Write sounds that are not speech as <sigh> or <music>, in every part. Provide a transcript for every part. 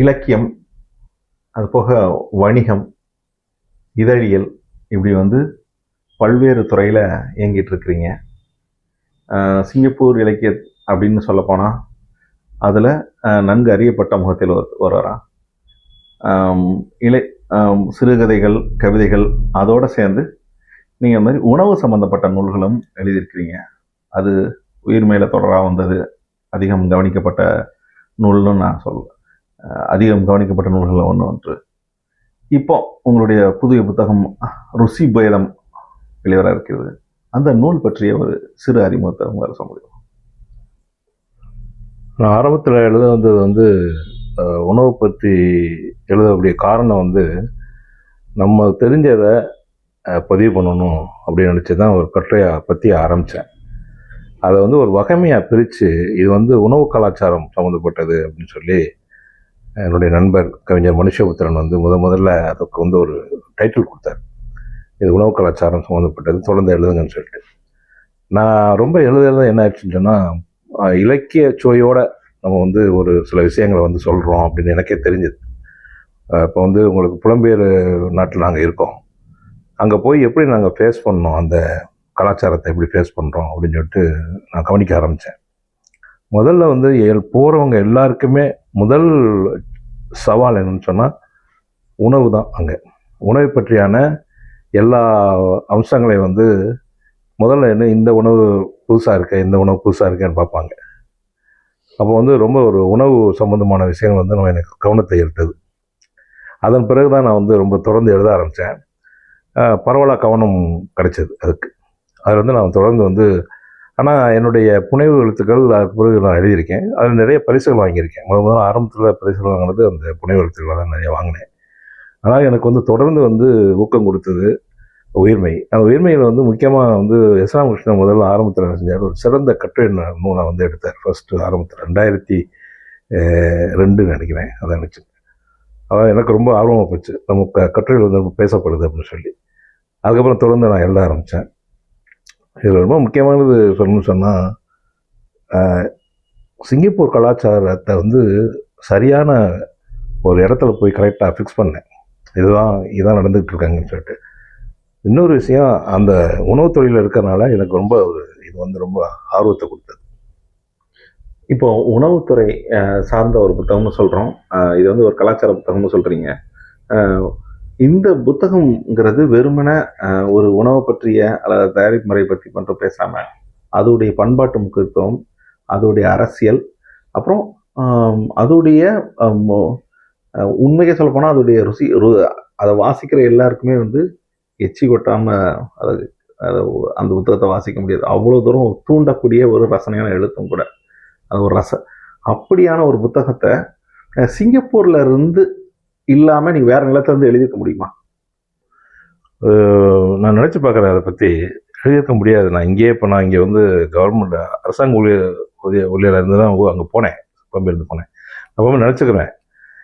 இலக்கியம் அது போக வணிகம் இதழியல் இப்படி வந்து பல்வேறு துறையில் இயங்கிட்டு இருக்கிறீங்க. சிங்கப்பூர் இலக்கிய அப்படின்னு சொல்லப்போனால் அதில் நன்கு அறியப்பட்ட முகத்தில் ஒரு ஒருவரா? இலை சிறுகதைகள் கவிதைகள் அதோடு சேர்ந்து நீங்கள் மாதிரி உணவு சம்மந்தப்பட்ட நூல்களும் எழுதியிருக்கிறீங்க. அது உயிர் மேலே தொடராக வந்தது அதிகம் கவனிக்கப்பட்ட நூல்னு நான் சொல்லுவேன் அதிகம் கவனிக்கப்பட்ட நூல்களில் ஒன்று ஒன்று. இப்போ உங்களுடைய புதிய புத்தகம் ருசி பேதம் வெளிவர இருக்கிறது. அந்த நூல் பற்றிய ஒரு சிறு அறிமுகத்தை உங்களால் சொல்ல முடியும்? நான் ஆரம்பத்தில் எழுத வந்தது வந்து உணவு பற்றி எழுதக்கூடிய காரணம் வந்து நம்ம தெரிஞ்சதை பதிவு பண்ணணும் அப்படின்னு நினச்சி தான் ஒரு கட்டுரையை பற்றி ஆரம்பித்தேன் அதை வந்து ஒரு வகைமையாக பிரித்து இது வந்து உணவு கலாச்சாரம் சம்மந்தப்பட்டது அப்படின்னு சொல்லி என்னுடைய நண்பர் கவிஞர் மனுஷபுத்திரன் வந்து முத முதல்ல அதுக்கு வந்து ஒரு டைட்டில் கொடுத்தார். இது உணவு கலாச்சாரம் சம்மந்தப்பட்டது தொடர்ந்து எழுதுங்கன்னு சொல்லிட்டு. நான் ரொம்ப எழுத எழுத என்ன ஆச்சுன்னு சொன்னால் இலக்கிய சுவையோடு நம்ம வந்து ஒரு சில விஷயங்களை வந்து சொல்கிறோம் அப்படின்னு எனக்கே தெரிஞ்சது. இப்போ வந்து உங்களுக்கு புலம்பெயர் நாட்டில் நாங்கள் இருக்கோம். அங்கே போய் எப்படி நாங்கள் ஃபேஸ் பண்ணோம்? அந்த கலாச்சாரத்தை எப்படி ஃபேஸ் பண்ணுறோம் அப்படின்னு சொல்லிட்டு நான் கவனிக்க ஆரம்பித்தேன் முதல்ல வந்து எல் போகிறவங்க எல்லாருக்குமே முதல் சவால் என்னன்னு சொன்னால் உணவு தான் அங்கே. உணவை பற்றியான எல்லா அம்சங்களையும் வந்து முதல்ல என்ன இந்த உணவு புதுசாக இருக்க இந்த உணவு புதுசாக இருக்கேன்னு பார்ப்பாங்க. அப்போ வந்து ரொம்ப ஒரு உணவு சம்மந்தமான விஷயங்கள் வந்து நம்ம எனக்கு கவனத்தை ஈர்த்தது. அதன் பிறகு தான் நான் வந்து ரொம்ப தொடர்ந்து எழுத ஆரம்பித்தேன் பரவலாக கவனம் கிடைச்சது அதுக்கு. அதில் வந்து நான் தொடர்ந்து வந்து ஆனால் என்னுடைய புனைவு எழுத்துக்கள் அதுக்கு பிறகு நான் எழுதியிருக்கேன். அதில் நிறைய பரிசுகள் வாங்கியிருக்கேன். முதல் முதல்ல ஆரம்பத்தில் பரிசுகள் வாங்கினது அந்த புனைவு எழுத்துக்களை தான் நிறைய வாங்கினேன். ஆனால் எனக்கு வந்து தொடர்ந்து வந்து ஊக்கம் கொடுத்தது உயிர்மை. அந்த உயிர்மையில் வந்து முக்கியமாக வந்து எஸ் ராமகிருஷ்ணன் முதல்ல ஆரம்பத்தில் என்ன செஞ்சார்? ஒரு சிறந்த கட்டுரை நூலை வந்து எடுத்தார். ஃபர்ஸ்ட்டு ஆரம்பத்தில் ரெண்டாயிரத்தி ரெண்டு நினைக்கிறேன். அதான் நினச்சி அதான் எனக்கு ரொம்ப ஆர்வமாக போச்சு. நம்ம க கட்டுரைகள் வந்து ரொம்ப பேசப்படுது அப்படின்னு சொல்லி. அதுக்கப்புறம் தொடர்ந்து நான் எழுத ஆரம்பித்தேன் இதில் ரொம்ப முக்கியமானது சொல்லணும்னு சொன்னால் சிங்கப்பூர் கலாச்சாரத்தை வந்து சரியான ஒரு இடத்துல போய் கரெக்டாக ஃபிக்ஸ் பண்ணேன். இதுதான் இதான் நடந்துகிட்டு இருக்காங்கன்னு சொல்லிட்டு. இன்னொரு விஷயம் அந்த உணவு தொழிலில் இருக்கிறனால எனக்கு ரொம்ப ஒரு இது வந்து ரொம்ப ஆர்வத்தை கொடுத்தது. இப்போ உணவுத்துறை சார்ந்த ஒரு புத்தகம்னு சொல்கிறோம் இது வந்து ஒரு கலாச்சார புத்தகம்னு சொல்கிறீங்க இந்த புத்தகம்ங்கிறது வெறுமனே ஒரு உணவை பற்றிய அல்லது தயாரிப்பு முறை பற்றி மட்டும் பேசாமல் அதோடைய பண்பாட்டு முக்கியத்துவம் அதோடைய அரசியல் அப்புறம் அதோடைய உண்மையை அஹ், உண்மையை சொல்லப்போனால் அதோடைய ருசி ரு- அதை வாசிக்கிற எல்லாருக்குமே வந்து எச்சி கொட்டாமல் அது அந்த புத்தகத்தை வாசிக்க முடியாது. அவ்வளோ தூரம் தூண்டக்கூடிய ஒரு ரசனையான எழுத்தும் கூட. அது ஒரு ரச அப்படியான ஒரு புத்தகத்தை சிங்கப்பூரில் சிங்கப்பூர்ல இருந்து இல்லாம நீங்க வேற நிலத்துல இருந்து எழுதிக்க முடியுமா? நான் நினச்சி பார்க்குறேன் அதை பற்றி எழுதியிருக்க முடியாது. நான் இங்கேயே இப்போ நான் இங்கே வந்து கவர்மெண்ட் அரசாங்க ஊழியர் ஊழியர் ஊழியராக இருந்து தான் அங்கே போனேன். பம்பிலிருந்து போனேன். அப்போ நினச்சிக்கிறேன்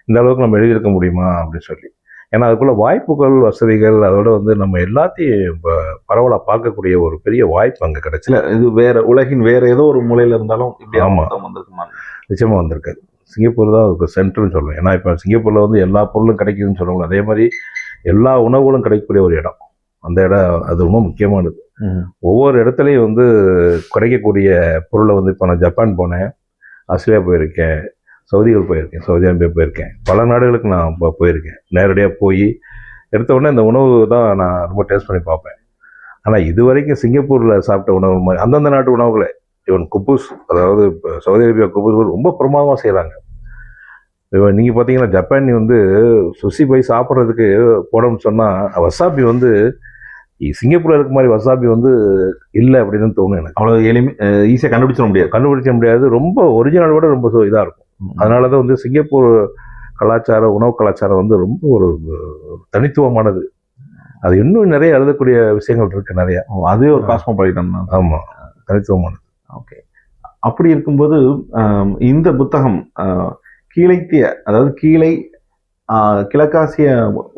இந்த அளவுக்கு நம்ம எழுதியிருக்க முடியுமா அப்படின்னு சொல்லி. ஏன்னா அதுக்குள்ள வாய்ப்புகள் வசதிகள் அதோட வந்து நம்ம எல்லாத்தையும் பரவலாக பார்க்கக்கூடிய ஒரு பெரிய வாய்ப்பு அங்கே கிடைச்சி. இல்ல இது வேற உலகின் வேற ஏதோ ஒரு மூலையில இருந்தாலும் இப்படி ஆமா. புத்தகம் வந்திருக்குமா? நிச்சயமாக வந்திருக்காது சிங்கப்பூர் தான் அதுக்கு சென்டர்னு சொல்லுவேன் ஏன்னா இப்போ சிங்கப்பூரில் வந்து எல்லா பொருளும் கிடைக்குதுன்னு சொல்லுவாங்க அதே மாதிரி எல்லா உணவுகளும் கிடைக்கக்கூடிய ஒரு இடம். அந்த இடம் அது ரொம்ப முக்கியமானது. ஒவ்வொரு இடத்துலையும் வந்து கிடைக்கக்கூடிய பொருளை வந்து இப்போ நான் ஜப்பான் போனேன். ஆஸ்திரேலியா போயிருக்கேன். சவுதிகள் போயிருக்கேன். சவுதி அரேபியா போயிருக்கேன். பல நாடுகளுக்கு நான் இப்போ போயிருக்கேன். நேரடியாக போய் எடுத்த உடனே இந்த உணவு தான் நான் ரொம்ப டேஸ்ட் பண்ணி பார்ப்பேன். ஆனால் இது வரைக்கும் சிங்கப்பூரில் சாப்பிட்ட உணவு மாதிரி அந்தந்த நாட்டு உணவுகளே ஈவன் குப்பூஸ் அதாவது சவுதி அரேபியா குப்பூஸ் ரொம்ப பிரமாதமாக செய்கிறாங்க இவன் நீங்கள் பார்த்தீங்கன்னா ஜப்பானி வந்து சுசி போய் சாப்பிட்றதுக்கு போனோம்னு சொன்னால் வசாபி வந்து சிங்கப்பூரில் இருக்க மாதிரி வசாபி வந்து இல்லை அப்படின்னு தோணும் எனக்கு. அவ்வளவு எளிமை ஈஸியா கண்டுபிடிச்சிட முடியாது. கண்டுபிடிக்க முடியாது. ரொம்ப ஒரிஜினல் விட ரொம்ப இதாக இருக்கும். அதனால தான் வந்து சிங்கப்பூர் கலாச்சாரம் உணவு கலாச்சாரம் வந்து ரொம்ப ஒரு தனித்துவமானது. அது இன்னும் நிறைய எழுதக்கூடிய விஷயங்கள் இருக்கு நிறைய. அதுவே ஒரு காஸ்மோபாலிட்டன் தான் ஆமாம் தனித்துவமானது. ஓகே அப்படி இருக்கும்போது இந்த புத்தகம் கீழைத்திய அதாவது கீழை கிழக்காசிய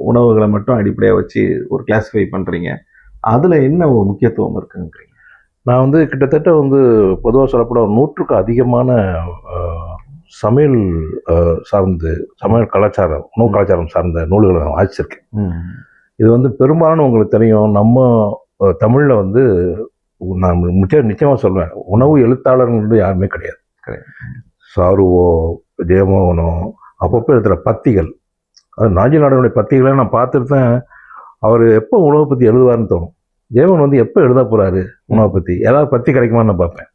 உணவுகளை மட்டும் அடிப்படையாக வச்சு ஒரு கிளாஸிஃபை பண்றீங்க. அதுல என்ன ஒரு முக்கியத்துவம் இருக்குங்கிறீங்க? நான் வந்து கிட்டத்தட்ட வந்து பொதுவாக சொல்லப்பட ஒரு நூற்றுக்கு அதிகமான சமையல் சார்ந்து சமையல் கலாச்சாரம் உணவு கலாச்சாரம் சார்ந்த நூல்களை நான் வாசிச்சிருக்கேன். இது வந்து பெரும்பாலும் உங்களுக்கு தெரியும். நம்ம தமிழ்ல வந்து நான் முக்கிய நிச்சயமாக சொல்வேன். உணவு எழுத்தாளர்கள் வந்து யாருமே கிடையாது. கிடையாது. சாருவோ ஜெயமோகனோ அப்பப்போ எழுதுகிற பத்திகள். அது நாஞ்சி நாடனுடைய பத்திகளை நான் பார்த்துட்டு தான் அவர் எப்போ உணவை பற்றி எழுதுவார்னு தோணும். ஜெயமோகன் வந்து எப்போ எழுத போகிறாரு உணவை பற்றி ஏதாவது பத்தி கிடைக்குமான்னு நான் பார்ப்பேன்.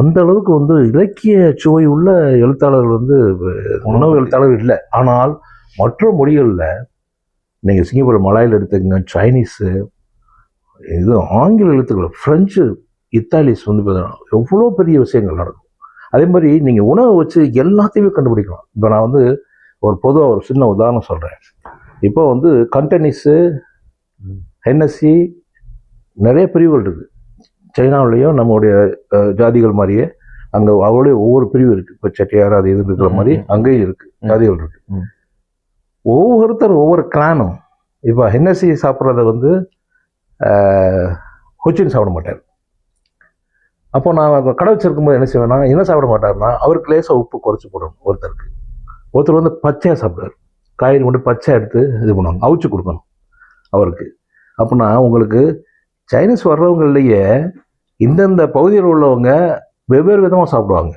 அந்த அளவுக்கு வந்து இலக்கிய சுவை உள்ள எழுத்தாளர்கள் வந்து உணவு எழுத்தாளர் இல்லை. ஆனால் மற்ற மொழிகளில் நீங்கள் சிங்கப்பூர் மலாயில் எடுத்துக்கங்க சைனீஸு இது ஆங்கில எழுத்துக்கள் ஃப்ரெஞ்சு இத்தாலிஸ் வந்து பார்த்தீங்கன்னா எவ்வளோ பெரிய விஷயங்கள் நடக்கும். அதே மாதிரி நீங்கள் உணவை வச்சு எல்லாத்தையுமே கண்டுபிடிக்கலாம். இப்போ நான் வந்து ஒரு பொதுவாக ஒரு சின்ன உதாரணம் சொல்கிறேன் இப்போ வந்து கண்டனிஸு ஹென்னசி நிறைய பிரிவுகள் இருக்குது சைனாவிலையும் நம்மளுடைய ஜாதிகள் மாதிரியே அங்கே அவளே ஒவ்வொரு பிரிவு இருக்குது இப்போ செட்டியார் அது இது இருக்கிற மாதிரி. அங்கேயும் இருக்குது. ஜாதிகள் இருக்கு. ம். ஒவ்வொருத்தர் ஒவ்வொரு கிளானும் இப்போ ஹென்னசி சாப்பிட்றத வந்து கொச்சின் சாப்பிட மாட்டார். அப்போ நான் கடை வச்சிருக்கும்போது என்ன செய்வேன்னா என்ன சாப்பிட மாட்டார்னா அவருக்கு லேசாக உப்பு குறைச்சி போடணும் ஒருத்தருக்கு. ஒருத்தர் வந்து பச்சையாக சாப்பிடுவார். காய்கறி மட்டும் பச்சையாக எடுத்து இது பண்ணுவாங்க அவிச்சு கொடுக்கணும் அவருக்கு. அப்படின்னா உங்களுக்கு சைனீஸ் வர்றவங்களையே இந்தந்த பகுதியில் உள்ளவங்க வெவ்வேறு விதமாக சாப்பிடுவாங்க.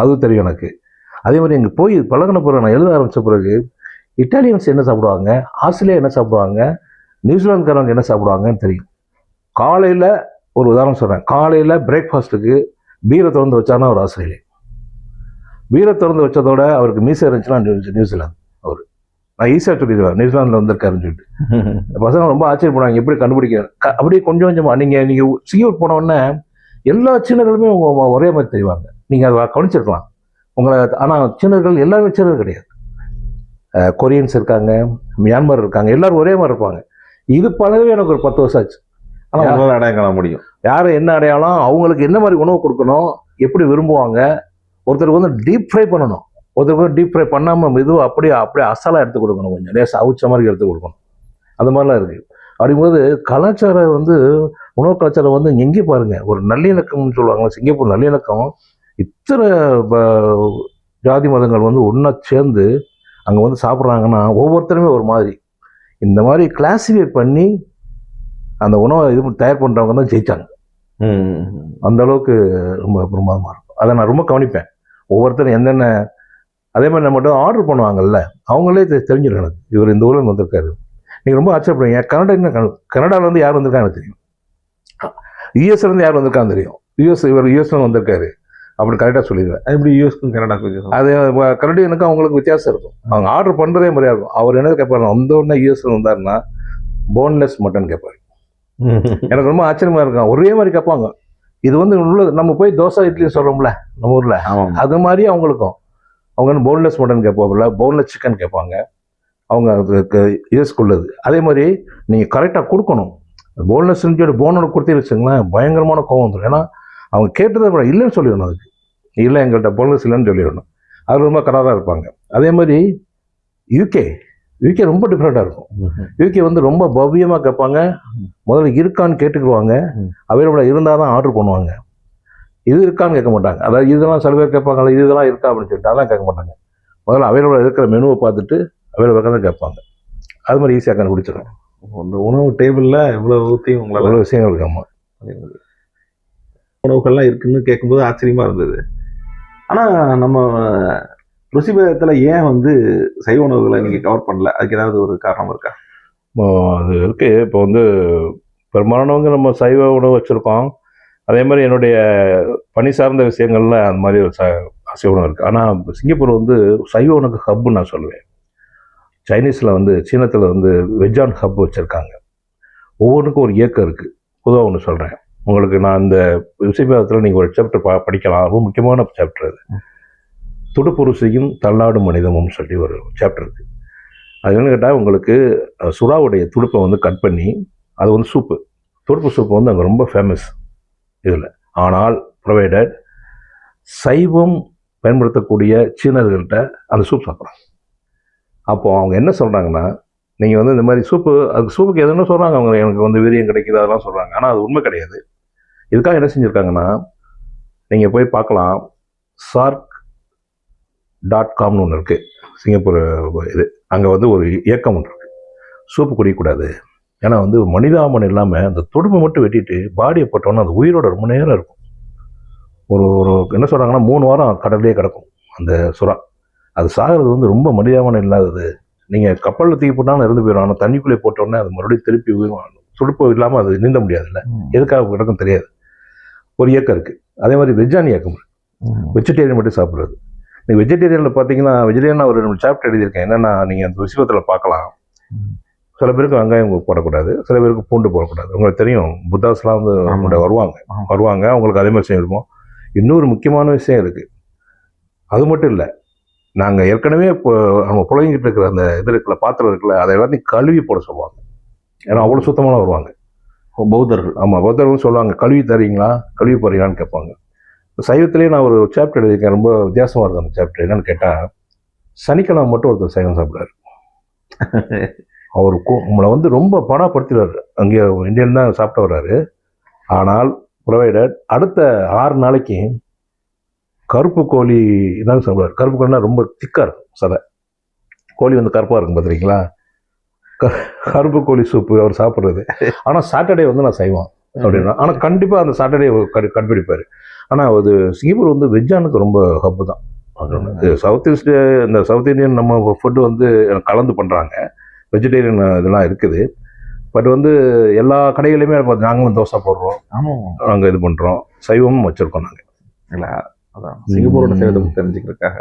அது தெரியும் எனக்கு. அதே மாதிரி இங்கே போய் பழகின பிறகு நான் எழுத ஆரம்பித்த பிறகு இட்டாலியன்ஸ் என்ன சாப்பிடுவாங்க ஆஸ்திரேலியா என்ன சாப்பிடுவாங்க நியூசிலாந்துக்காரங்க என்ன சாப்பிடுவாங்கன்னு தெரியும். காலையில் ஒரு உதாரணம் சொல்கிறேன் காலையில் பிரேக்ஃபாஸ்ட்டுக்கு பீரை திறந்து வச்சாருன்னா ஒரு ஆஸ்திரேலியா. பீரை திறந்து வச்சதோட அவருக்கு மீசை இருந்துச்சுன்னா நியூ- நியூசிலாந்து அவர். நான் ஈஸியாக சொல்லிடுவேன். நியூசிலாந்தில் வந்திருக்காருன்னு சொல்லிட்டு. <laughs> பசங்க ரொம்ப ஆச்சரியப்படுவாங்க. எப்படி கண்டுபிடிக்க க- அப்படியே கொஞ்சம் கொஞ்சமாக நீங்கள் நீங்கள் சிங்கூர் போன உடனே எல்லா சீனர்களுமே உங்க ஒரே மாதிரி தெரிவாங்க. நீங்கள் அதை கவனிச்சிருக்கலாம். உங்களை ஆனால் சீனர்கள் எல்லாருமே சீனர் கிடையாது. கொரியன்ஸ் இருக்காங்க மியான்மர் இருக்காங்க எல்லாரும் ஒரே மாதிரி இருப்பாங்க. இது பழகவே எனக்கு ஒரு பத்து வருஷம் ஆச்சு. ஆனா உங்களால அடையாளம் காண முடியும்? யார் என்ன அடையாளம்? அவங்களுக்கு என்ன மாதிரி உணவு கொடுக்கணும்? எப்படி விரும்புவாங்க? ஒருத்தருக்கு வந்து டீப் ஃப்ரை பண்ணணும். ஒருத்தருக்கு வந்து டீப் ஃப்ரை பண்ணாமல் மெதுவாக அப்படியே அப்படியே அசலாக எடுத்து கொடுக்கணும் கொஞ்சம். லேசாக அவிச்ச மாதிரி எடுத்து கொடுக்கணும். அந்த மாதிரிலாம் இருக்குது அப்படிங்கும்போது கலாச்சாரம் வந்து உணவு கலாச்சாரம் வந்து எங்கே பாருங்க. ஒரு நல்லிணக்கம்னு சொல்லுவாங்க சிங்கப்பூர் நல்லிணக்கம். இத்தனை ஜாதி மதங்கள் வந்து ஒன்றா சேர்ந்து அங்கே வந்து சாப்பிட்றாங்கன்னா ஒவ்வொருத்தருமே ஒரு மாதிரி. இந்த மாதிரி கிளாசிஃபை பண்ணி அந்த உணவை இது தயார் பண்ணுறவங்க தான் ஜெயிச்சாங்க. ம். அந்த அளவுக்கு ரொம்ப பிரமாதமாக இருக்கும். அதை நான் ரொம்ப கவனிப்பேன். ஒவ்வொருத்தரும் என்னென்ன அதே மாதிரி நம்மகிட்ட ஆர்டர் பண்ணுவாங்கல்ல அவங்களே தெ- தெரிஞ்சிடும் எனக்கு இவர் இந்த ஊரில் வந்திருக்காரு. நீங்கள் ரொம்ப ஆச்சரியப்படுவீங்க. கனடா என்ன கனடாவிலேருந்து யார் வந்திருக்காங்க தெரியும். யூஎஸ்லேருந்து யார் வந்திருக்கான்னு தெரியும். யூஎஸ் இவர் யூஎஸ்ல வந்திருக்காரு. அப்படி கரெக்டாக சொல்லிடுவேன். எப்படி யூஎஸ்க்கும் கனடாக்கும்? அது கனடியனுக்கும் அவங்களுக்கு வித்தியாசம் இருக்கும். அவங்க ஆர்டர் பண்ணுறதே மாதிரியா இருக்கும். அவர் என்ன கேட்பாரு வந்த உடனே யூஎஸ்ல வந்தாருன்னா போன்லெஸ் மட்டன் கேட்பாரு. எனக்கு ரொம்ப ஆச்சரியமா இருக்கும். ஒரே மாதிரி கேட்பாங்க. இது வந்து உள்ள நம்ம போய் தோசை இட்லி சொல்றோம்ல நம்ம ஊர்ல. அது மாதிரி அவங்களுக்கும். அவங்க வந்து போன்லெஸ் மட்டன் கேட்பாங்கல்ல போன்லெஸ் சிக்கன் கேட்பாங்க. அவங்க அதுக்கு யூஎஸ்க்குள்ளது அதே மாதிரி நீங்கள் கரெக்டாக கொடுக்கணும். போன்லெஸ் போனோட கொடுத்து வச்சுங்களேன் பயங்கரமான கோவம் வந்துடும் ஏன்னா அவங்க கேட்டதை விட இல்லைன்னு சொல்லிடணும் அதுக்கு. இல்லை எங்கள்கிட்ட போன்லெஸ் இல்லைன்னு சொல்லிடணும். அது ரொம்ப கராராக இருப்பாங்க. அதே மாதிரி யூகே யூகே ரொம்ப டிஃப்ரெண்ட்டாக இருக்கும். யூகே வந்து ரொம்ப பவ்யமாக கேட்பாங்க. முதல்ல இருக்கான்னு கேட்டுக்குருவாங்க ம். அவைலபிளாக இருந்தால் தான் ஆர்டர் பண்ணுவாங்க. இது இருக்கான்னு கேட்க மாட்டாங்க. அதாவது இதெல்லாம் சில பேர் கேட்பாங்களா இதெல்லாம் இருக்கா அப்படின்னு சொல்லிட்டு அதெல்லாம் கேட்க மாட்டாங்க. முதல்ல அவைலபிளாக இருக்கிற மெனுவை பார்த்துட்டு அவைலபிளாக தான் கேட்பாங்க. அது மாதிரி ஈஸியாக கண்டுபிடிச்சிடும். அந்த உணவு டேபிள்ல இவ்வளவு ஊத்தியும் உங்களால? அவ்வளோ விஷயங்கள் இருக்கு ஆமாம் உணவுகள்லாம் இருக்குன்னு கேட்கும்போது ஆச்சரியமாக இருந்தது. ஆனால் நம்ம ருசிபேதத்தில் ஏன் வந்து சைவ உணவுகளை நீங்கள் கவர் பண்ணல? அதுக்கு ஏதாவது ஒரு காரணம் இருக்கா? அது இருக்கு. இப்போ வந்து பெரும்பாலானவங்க நம்ம சைவ உணவு வச்சுருக்கோம். அதே மாதிரி என்னுடைய பணி சார்ந்த விஷயங்கள்ல அந்த மாதிரி ஒரு ச அசைவ உணவு இருக்குது ஆனால் சிங்கப்பூர் வந்து சைவ உணவு ஹப்புன்னு நான் சொல்லுவேன். சைனீஸில் வந்து சீனத்தில் வந்து வெஜ்ஜான் ஹப் வச்சுருக்காங்க. ஒவ்வொன்றுக்கும் ஒரு இயக்கம் இருக்குது பொதுவாக ஒன்று சொல்கிறேன் உங்களுக்கு நான் இந்த ருசிபேதத்தில் நீங்கள் ஒரு சாப்டர் ப படிக்கலாம். ரொம்ப முக்கியமான சாப்டர் அது. துடுப்பு ருசியும் தள்ளாடும் மனிதமும் சொல்லி ஒரு சாப்டர் இருக்குது அது என்னன்னு கேட்டால் உங்களுக்கு சுறாவுடைய துடுப்பை வந்து கட் பண்ணி அது வந்து சூப்பு துடுப்பு சூப்பு வந்து அங்கே ரொம்ப ஃபேமஸ் இதில். ஆனால் ப்ரொவைடட் சைவம் பயன்படுத்தக்கூடிய சீனர்கள்ட்ட அந்த சூப் சாப்பிட்றாங்க அப்போ அவங்க என்ன சொல்கிறாங்கன்னா நீங்கள் வந்து இந்த மாதிரி சூப்பு அதுக்கு சூப்புக்கு எதுன்னு சொல்கிறாங்க அவங்க எனக்கு வந்து வீரியம் கிடைக்குது அதெல்லாம் சொல்கிறாங்க ஆனால் அது உண்மை கிடையாது. இதுக்காக என்ன செஞ்சுருக்காங்கன்னா நீங்கள் போய் பார்க்கலாம். சார்க் டாட் காம்னு ஒன்று இருக்குது சிங்கப்பூர் இது. அங்கே வந்து ஒரு இயக்கம் ஒன்று இருக்குது சூப்பு குடிக்கக்கூடாது. ஏன்னா வந்து மனிதாமன் இல்லாமல் அந்த தொடுப்பை மட்டும் வெட்டிட்டு பாடியை போட்டோன்னா அது உயிரோட ரொம்ப நேரம் இருக்கும். ஒரு ஒரு என்ன சொல்கிறாங்கன்னா மூணு வாரம் கடல்லே கிடக்கும் அந்த சுறா. அது சாகிறது வந்து ரொம்ப மனிதாமனம் இல்லாதது. நீங்கள் கப்பலில் தூக்கி போட்டாலும் இறந்து போயிடும் ஆனால் தண்ணிக்குள்ளே போட்டோன்னே அது மறுபடியும் திருப்பி உயிர் வாழும். சுடுப்பு இல்லாமல் அது நீந்த முடியாதுல்ல. எதுக்காக கிடக்கும் தெரியாது. ஒரு இயக்கம் இருக்குது அதே மாதிரி வெஜ்ஜானி இயக்கம் வெஜிடேரியன் மட்டும் சாப்பிட்றது. நீங்கள் வெஜிடேரியனில் பார்த்தீங்கன்னா வெஜிடேரியன் ஒரு ரெண்டு சாப்டர் எழுதியிருக்கேன். என்னென்னா நீங்கள் அந்த விஷயத்தில் பார்க்கலாம். சில பேருக்கு வெங்காயம் போடக்கூடாது. சில பேருக்கு பூண்டு போடக்கூடாது. உங்களுக்கு தெரியும் புத்தாஸ்லாம் வந்து. அவங்கள்ட்ட வருவாங்க. வருவாங்க அவங்களுக்கு அதே மாதிரி செய்வோம் இன்னொரு முக்கியமான விஷயம் இருக்குது அது மட்டும் இல்லை நாங்கள் ஏற்கனவே இப்போ நம்ம புழங்கிட்டு இருக்கிற அந்த இது இருக்குல்ல பாத்திரம் இருக்குல்ல அதை எல்லாத்தையும் கழுவி போட சொல்லுவாங்க. ஏன்னா அவ்வளோ சுத்தமான வருவாங்க. பௌத்தர்கள். ஆமாம் பௌத்தர்களும் சொல்லுவாங்க கழுவி தரீங்களா? கழுவி போறீங்களான்னு கேட்பாங்க. சைவத்திலேயே நான் ஒரு சாப்டர் எழுதியிருக்கேன். ரொம்ப வித்தியாசமாக இருக்கும் அந்த சாப்டர் என்னன்னு கேட்டால் சனிக்கிழமை மட்டும் ஒருத்தர் சைவம் சாப்பிடுறாரு. <laughs> அவர் உங்களை வந்து ரொம்ப படாப்படுத்திடுறாரு. அங்கே இந்தியன் தான் சாப்பிட்டு வர்றாரு. ஆனால் ப்ரொவைடட் அடுத்த ஆறு நாளைக்கு கருப்பு கோழி தான் சாப்பிடுவார். கருப்பு கோழினா ரொம்ப திக்காக இருக்கும் சதை. கோழி வந்து கருப்பாக இருக்கும் பார்த்துருக்கீங்களா கருப்பு கோழி சூப்பு அவர் சாப்பிட்றது. ஆனால் சாட்டர்டே வந்து நான் செய்வோம் அப்படின்னா. ஆனால் கண்டிப்பாக அந்த சாட்டர்டே கண்டுபிடிப்பார் ஆனால் அது சிங்கப்பூர் வந்து வெஜ்ஜானுக்கு ரொம்ப ஹப்பு தான். சவுத் ஈஸ்ட் இந்த சவுத் இந்தியன் நம்ம ஃபுட்டு வந்து கலந்து பண்ணுறாங்க வெஜிடேரியன் இதெல்லாம் இருக்குது. பட் வந்து எல்லா கடைகளையுமே பார்த்து நாங்களும் தோசை போடுறோம். நாங்கள் இது பண்ணுறோம் சைவமும் வச்சுருக்கோம் நாங்கள் இல்ல அதான். சிங்கப்பூரோட சேதம் தெரிஞ்சுக்கிறதுக்காக.